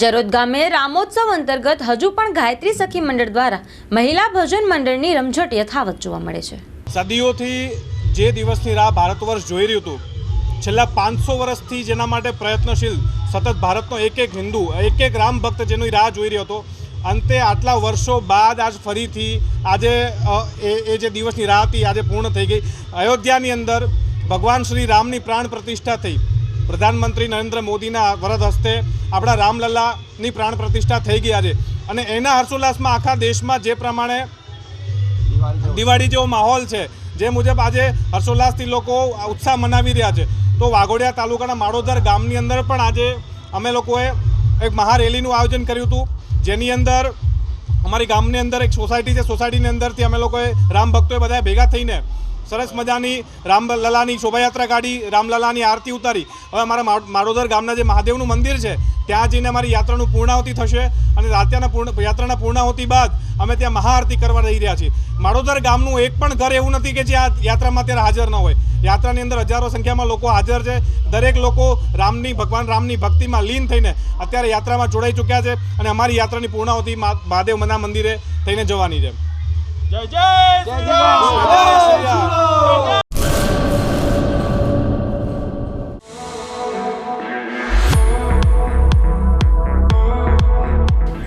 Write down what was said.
જરોદ ગામે રામોત્સવ અંતર્ગત હજુ પણ ગાયત્રી સખી મંડળ દ્વારા મહિલા ભજન મંડળની રમઝટ યથાવત જોવા મળે છે. સદીઓથી જે દિવસની રાહ ભારત વર્ષ જોઈ રહ્યું હતું, છેલ્લા પાંચસો વર્ષથી જેના માટે પ્રયત્નશીલ સતત ભારતનો એક એક હિન્દુ એક એક રામ ભક્ત જેની રાહ જોઈ રહ્યો હતો, અંતે આટલા વર્ષો બાદ આજ ફરીથી આજે એ જે દિવસની રાહ હતી, આજે પૂર્ણ થઈ ગઈ. અયોધ્યાની અંદર ભગવાન શ્રી રામની પ્રાણ પ્રતિષ્ઠા થઈ. પ્રધાનમંત્રી નરેન્દ્ર મોદીના વરદ હસ્તે આપણા રામલલ્લાની પ્રાણ પ્રતિષ્ઠા થઈ ગયા છે અને એના હર્ષોલ્લાસમાં આખા દેશમાં જે પ્રમાણે દિવાળી જેવો માહોલ છે, જે મુજબ આજે હર્ષોલ્લાસથી લોકો ઉત્સાહ મનાવી રહ્યા છે. તો વાઘોડિયા તાલુકાના માળોદર ગામની અંદર પણ આજે અમે લોકોએ એક મહારેલીનું આયોજન કર્યું હતું, જેની અંદર અમારી ગામની અંદર એક સોસાયટી છે, સોસાયટીની અંદરથી અમે લોકોએ રામ ભક્તોએ બધા ભેગા થઈને સરસ મજાની રામલલાની શોભાયાત્રા કાઢી રામલલાની આરતી ઉતારી હવે અમારા મા- માળોદર ગામના જે મહાદેવનું મંદિર છે ત્યાં જઈને અમારી યાત્રાનું પૂર્ણાહુતિ થશે અને રાત્યાના પૂર્ણ યાત્રાના પૂર્ણાહુતિ બાદ અમે ત્યાં મહાઆરતી કરવા જઈ રહ્યા છીએ માડોદર ગામનું એક પણ ઘર એવું નથી કે જે આ યાત્રામાં અત્યારે હાજર ન હોય યાત્રાની અંદર હજારો સંખ્યામાં લોકો હાજર છે દરેક લોકો રામની ભગવાન રામની ભક્તિમાં લીન થઈને અત્યારે યાત્રામાં જોડાઈ ચૂક્યા છે અને અમારી યાત્રાની પૂર્ણાહુતિ મહાદેવ મના મંદિરે થઈને જવાની છે જય જય